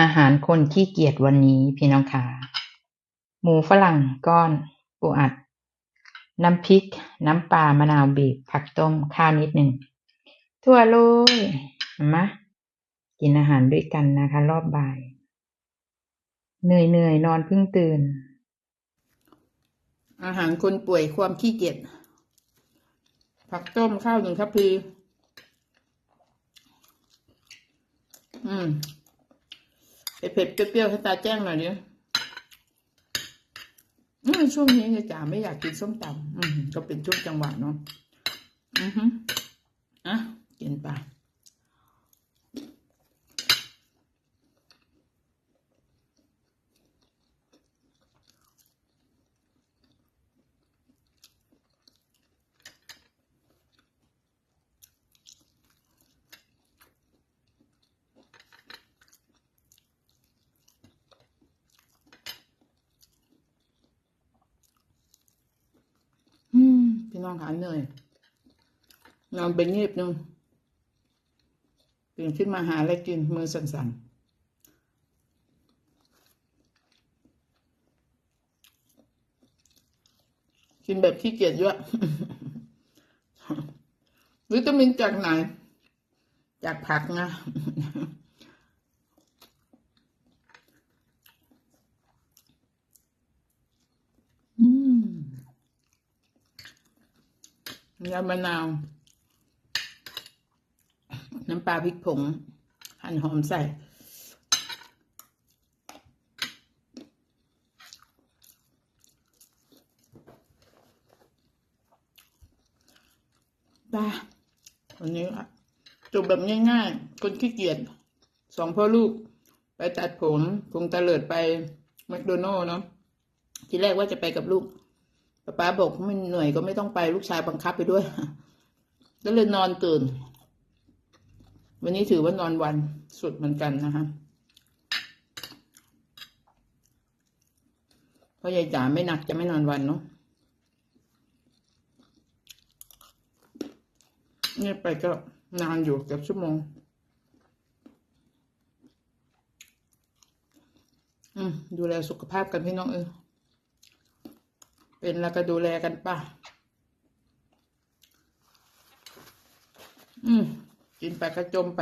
อาหารคนขี้เกียจวันนี้พี่น้องขาหมูฝรั่งก้อนปูอัด น้ำพริก น้ำปลามะนาวบีบ ผักต้ม ข้าวนิดหนึ่งทั่วโลยมากินอาหารด้วยกันนะคะ รอบบ่าย เหนื่อยเหนื่อยนอนเพิ่งตื่น อาหารคนป่วยความขี้เกียจผักต้มข้าวหนึ่งทัพพีอืม เผ็ดๆเปรี้ยวๆให้ตาแจ้งหน่อยดิอืมช่วงนี้เนี่ยจ๋าไม่อยากกินส้มตำอืมก็เป็นช่วงจังหวะเนาะอือฮึอะกินไป น้องหายเหนื่อย นอนเป็นงีบนึงตื่นขึ้นมาหาอะไรกินมือสั่นๆกินแบบขี้เกียจเยอะวิตามินจากไหน จากผักนะ ยำมะนาว น้ำปลาพริกผง หั่นหอมใส่ปลาวันนี้อะจบแบบง่ายๆ คนขี้เกียจสองพ่อลูก ไปตัดผมคงตะเลิดไปแมคโดนัลล์เนาะทีแรกว่าจะไปกับลูก ป๊าป๊าบอกไม่เหนื่อยก็ไม่ต้องไปลูกชายบังคับไปด้วยก็เลยนอนตื่น วันนี้ถือว่านอนวันสุดเหมือนกันนะคะเพราะยายจ๋าไม่หนักจะไม่นอนวันเนาะเนี่ยไปก็นานอยู่เกือบชั่วโมง อืมดูแลสุขภาพกันพี่น้องเออ เป็นแล้วก็ดูแลกันป่ะ อืม กินไปก็จมไป